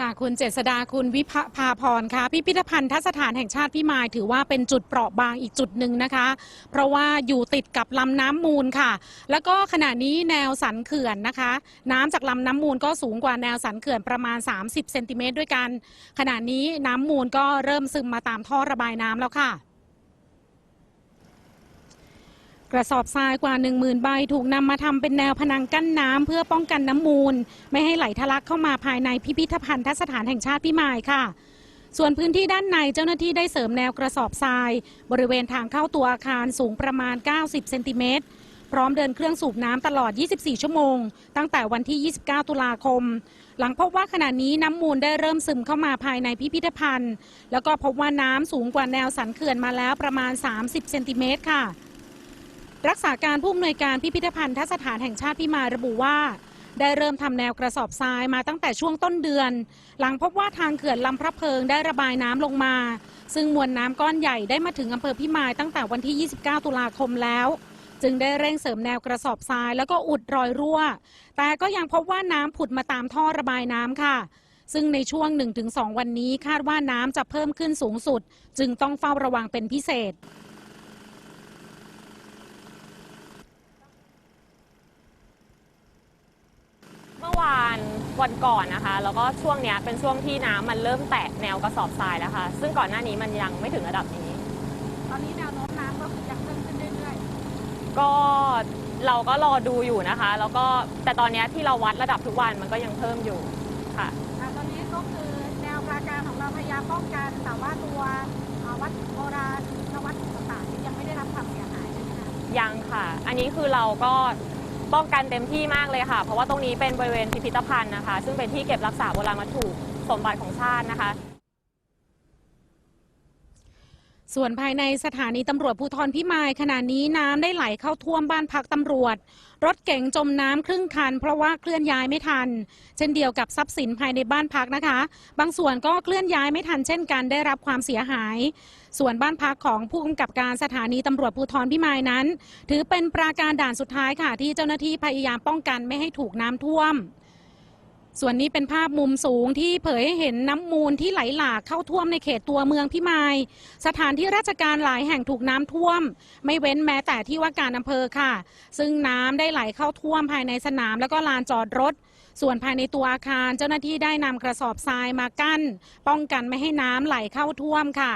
ค่ะคุณเจษดาคุณวิภพาพรค่ะพิพิธภัณฑ์ทัสถานแห่งชาติพิมายถือว่าเป็นจุดเปราะบางอีกจุดหนึ่งนะคะ เพราะว่าอยู่ติดกับลำน้ำมูลค่ะ แล้วก็ขณะนี้แนวสันเขื่อนนะคะ น้ำจากลำน้ำมูลก็สูงกว่าแนวสันเขื่อนประมาณ 30เซนติเมตรด้วยกัน ขณะนี้น้ำมูลก็เริ่มซึมมาตามท่อระบายน้ำแล้วค่ะ กระสอบทรายกว่า 10,000 ใบถูกนำมาทำเป็นแนวพนังกั้นน้ำเพื่อป้องกันน้ำมูล ไม่ให้ไหลทะลักเข้ามาภายในพิพิธภัณฑ์ทัศถานแห่งชาติพิมายค่ะ ส่วนพื้นที่ด้านในเจ้าหน้าที่ได้เสริมแนวกระสอบทราย บริเวณทางเข้าตัวอาคารสูงประมาณ 90 เซนติเมตรพร้อมเดินเครื่องสูบน้ำตลอด 24 ชั่วโมง ตั้งแต่วันที่ 29 ตุลาคม หลังพบว่าขณะนี้น้ำมูลได้เริ่มซึมเข้ามาภายในพิพิธภัณฑ์ แล้วก็พบว่าน้ำสูงกว่าแนวสันเขื่อนมาแล้วประมาณ 30 เซนติเมตรค่ะ รักษาการผู้อำนวยการพิพิธภัณฑ์ทัศถานแห่งชาติพิมายระบุว่า ได้เริ่มทำแนวกระสอบทรายมาตั้งแต่ช่วงต้นเดือน หลังพบว่าทางเขื่อนลำพระเพิงได้ระบายน้ำลงมา ซึ่งมวลน้ำก้อนใหญ่ได้มาถึงอำเภอพิมายตั้งแต่วันที่ 29 ตุลาคมแล้ว จึงได้เร่งเสริมแนวกระสอบทรายแล้วก็อุดรอยรั่ว แต่ก็ยังพบว่าน้ำผุดมาตามท่อระบายน้ำค่ะซึ่งในช่วง 1-2 วันนี้คาดว่าน้ำจะเพิ่มขึ้นสูงสุด จึงต้องเฝ้าระวังเป็นพิเศษ เมื่อวาน วันก่อนนะคะ แล้วก็ช่วงเนี้ยเป็นช่วงที่น้ำมันเริ่มแตะแนวกระสอบทรายแล้วค่ะ ซึ่งก่อนหน้านี้มันยังไม่ถึงระดับนี้ ตอนนี้แนวโน้มน้ำก็ยังเพิ่มขึ้นเรื่อยก็เราก็รอดูอยู่นะคะ แล้วก็แต่ตอนเนี้ยที่เราวัดระดับทุกวันมันก็ยังเพิ่มอยู่ค่ะอ่าตอนนี้ก็คือแนวปราการของเราพยายามป้องกันแต่ว่าตัวอ่าวัดโบราณนวัตถุต่างๆนี่ยังไม่ได้รับความเสียหายใช่ไหมคะยังค่ะ อันนี้คือเราก็ ป้องกันเต็มที่มากเลยค่ะ เพราะว่าตรงนี้เป็นบริเวณพิพิธภัณฑ์นะคะ ซึ่งเป็นที่เก็บรักษาโบราณวัตถุสมบัติของชาตินะคะ ส่วนภายในสถานีตำรวจภูธรพิมายขณะนี้น้ำได้ไหลเข้าท่วมบ้านพักตำรวจ รถเก๋งจมน้ำครึ่งคัน เพราะว่าเคลื่อนย้ายไม่ทัน เช่นเดียวกับทรัพย์สินภายในบ้านพักนะคะ บางส่วนก็เคลื่อนย้ายไม่ทันเช่นกันได้รับความเสียหาย ส่วนบ้านพักของผู้กำกับการสถานีตำรวจภูธรพิมายนั้น ถือเป็นปราการด่านสุดท้ายค่ะที่เจ้าหน้าที่พยายามป้องกันไม่ให้ถูกน้ำท่วม ส่วนนี้เป็นภาพมุมสูงที่เผยให้เห็นน้ำมูลที่ไหลหลากเข้าท่วมในเขตตัวเมืองพิมาย สถานที่ราชการหลายแห่งถูกน้ำท่วม ไม่เว้นแม้แต่ที่ว่าการอำเภอค่ะ ซึ่งน้ำได้ไหลเข้าท่วมภายในสนามแล้วก็ลานจอดรถ ส่วนภายในตัวอาคารเจ้าหน้าที่ได้นำกระสอบทรายมากั้น ป้องกันไม่ให้น้ำไหลเข้าท่วมค่ะ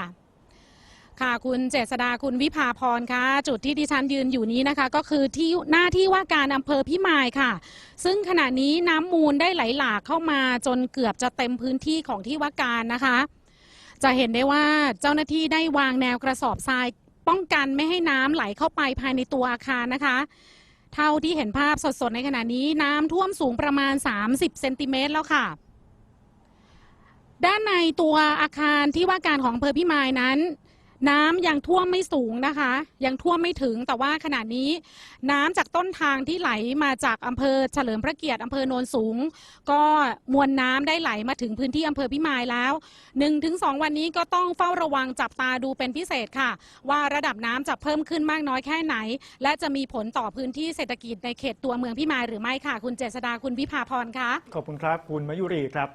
ค่ะคุณเจษดาคุณวิภาพรคะจุดที่ดิฉันยืนอยู่นี้นะคะ ก็คือที่หน้าที่ว่าการอำเภอพิมายค่ะ ซึ่งขณะนี้น้ำมูลได้ไหลหลากเข้ามาจนเกือบจะเต็มพื้นที่ของที่ว่าการนะคะ จะเห็นได้ว่าเจ้าหน้าที่ได้วางแนวกระสอบทรายป้องกันไม่ให้น้ำไหลเข้าไปภายในตัวอาคารนะคะ เท่าที่เห็นภาพสดๆในขณะนี้น้ำท่วมสูงประมาณ 30เซนติเมตรแล้วค่ะด้านในตัวอาคารที่ว่าการของอำเภอพิมายนั้น น้ำยังท่วมไม่สูงนะคะ ยังท่วมไม่ถึงแต่ว่าขณะนี้ น้ำจากต้นทางที่ไหลมาจากอำเภอเฉลิมพระเกียรติอำเภอโนนสูง ก็มวลน้ำได้ไหลมาถึงพื้นที่อำเภอพิมายแล้ว 1-2 วันนี้ก็ต้องเฝ้าระวังจับตาดูเป็นพิเศษค่ะ ว่าระดับน้ำจะเพิ่มขึ้นมากน้อยแค่ไหน และจะมีผลต่อพื้นที่เศรษฐกิจในเขตตัวเมืองพิมายหรือไม่ค่ะ คุณเจษดาคุณวิภาพรคะขอบคุณครับคุณมายุรีครับ